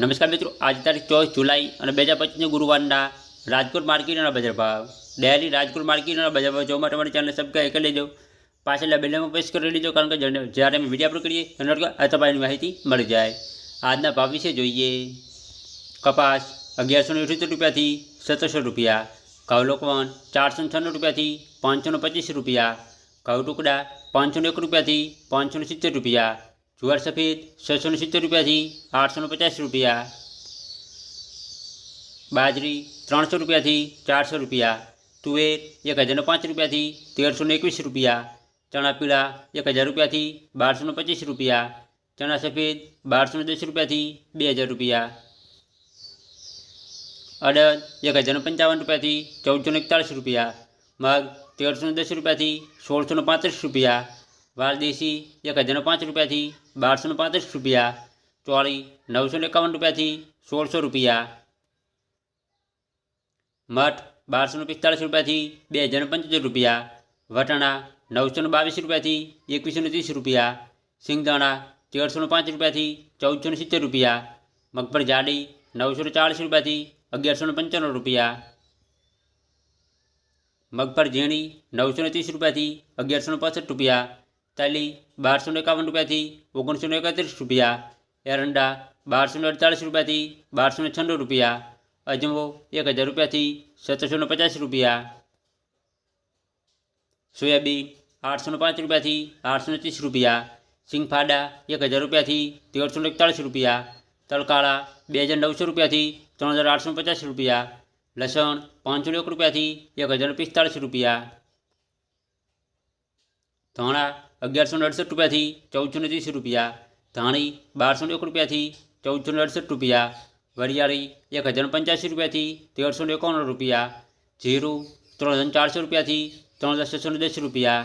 નમસ્કાર મિત્રો, આજે તારીખ ચોવીસ જુલાઈ અને બે હજાર પચીસના ગુરુવારના રાજકોટ માર્કેટના બજાર ભાવ. ડેલી રાજકોટ માર્કેટના બજાર ભાવ જોવા માટે અમારી ચેનલ સબસ્ક્રાઈબ કરી લેજો. પાછળના બેલમાં પ્રેસ કરી લેજો, કારણ કે જ્યારે અમે વીડિયો અપલોડ કરીએ, એના આ માહિતી મળી જાય. આજના ભાવ વિશે જોઈએ. કપાસ અગિયારસો અઠ્યોતેર રૂપિયાથી સત્તરસો રૂપિયા. ઘઉં લોકવન ચારસો છન્નું રૂપિયાથી પાંચસો પચીસ રૂપિયા. ઘઉં ટુકડા પાંચસો એક રૂપિયાથી પાંચસો સિત્તેર રૂપિયા. જુવાર સફેદ છસો ને સિત્તેર રૂપિયાથી આઠસો ને પચાસ રૂપિયા બાજરી ત્રણસો રૂપિયાથી ચારસો રૂપિયા તુવેર એક હજારનો પાંચ રૂપિયાથી તેરસો ને એકવીસ રૂપિયા ચણા પીળા એક હજાર રૂપિયાથી બારસો ને પચીસ રૂપિયા ચણા સફેદ બારસો ને દસ રૂપિયાથી બે હજાર રૂપિયા અડદ એક હજારનો પંચાવન રૂપિયાથી ચૌદસો ને એકતાળીસ રૂપિયા મગ તેરસો ને દસ રૂપિયાથી સોળસો ને પાંત્રીસ રૂપિયા વાલદેશી એક હજારનો પાંચ રૂપિયાથી બારસો ને પાંત્રીસ રૂપિયા ચોળી નવસો ને એકાવન રૂપિયાથી સોળસો રૂપિયા મઠ બારસો ને પિસ્તાળીસ રૂપિયાથી બે હજાર પંચોતેર રૂપિયા વટાણા નવસો ને બાવીસ રૂપિયાથી એકવીસો ને ત્રીસ રૂપિયા સિંગદાણા તેરસો ને પાંચ રૂપિયાથી ચૌદસો ને સિત્તેર રૂપિયા મગફળી જાડી નવસો ને ચાળીસ રૂપિયાથી અગિયારસો ને પંચાણું રૂપિયા મગફળી ઝીણી નવસો ને ત્રીસ રૂપિયાથી અગિયારસો ને પાસઠ રૂપિયા તાલી બારસો ને એકાવન રૂપિયાથી ઓગણીસો ને એકત્રીસ રૂપિયા એરંડા બારસો ને અડતાલીસ રૂપિયાથી બારસો ને છન્નું રૂપિયા અજમો એક હજાર રૂપિયાથી સત્તરસો ને પચાસ રૂપિયા સોયાબીન આઠસો ને પાંચ રૂપિયાથી આઠસો ને ત્રીસ રૂપિયા સિંગફાડા એક હજાર રૂપિયાથી તેરસો ને એકતાળીસ રૂપિયા તલકાળા બે હજાર નવસો રૂપિયાથી ત્રણ હજાર આઠસો પચાસ રૂપિયા લસણ પાંચસો ને એક રૂપિયાથી એક હજાર પિસ્તાળીસ રૂપિયા ધાણા અગિયારસો ને અડસઠ રૂપિયાથી ચૌદસો ને ત્રીસ રૂપિયા ધાણી બારસો ને એક રૂપિયાથી ચૌદસો ને અડસઠ રૂપિયા વરિયાળી એક હજાર પંચ્યાસી રૂપિયાથી તેરસો ને એકાવન રૂપિયા જીરું ત્રણ હજાર ચારસો રૂપિયાથી ત્રણ હજાર છસો ને દસ રૂપિયા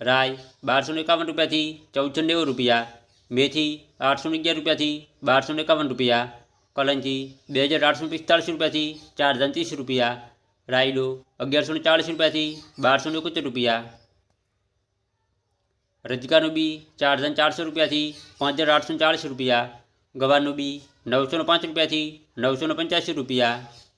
રાય બારસો ને એકાવન રૂપિયાથી ચૌદસો નેવું રૂપિયા મેથી આઠસો ને અગિયાર રૂપિયાથી બારસો ને એકાવન રૂપિયા કલંજી બે હજાર આઠસો પિસ્તાળીસ રૂપિયાથી ચાર હજાર ત્રીસ રૂપિયા રાયડો અગિયારસો ને ચાળીસ રૂપિયાથી બારસો ને એકોતેર રૂપિયા. રજકાનું બી ચાર હજાર ચારસો રૂપિયાથી પાંચ હજાર આઠસો ચાળીસ રૂપિયા. ગવારનું બી નવસો ને પાંચ રૂપિયાથી નવસો ને પંચ્યાસી રૂપિયા.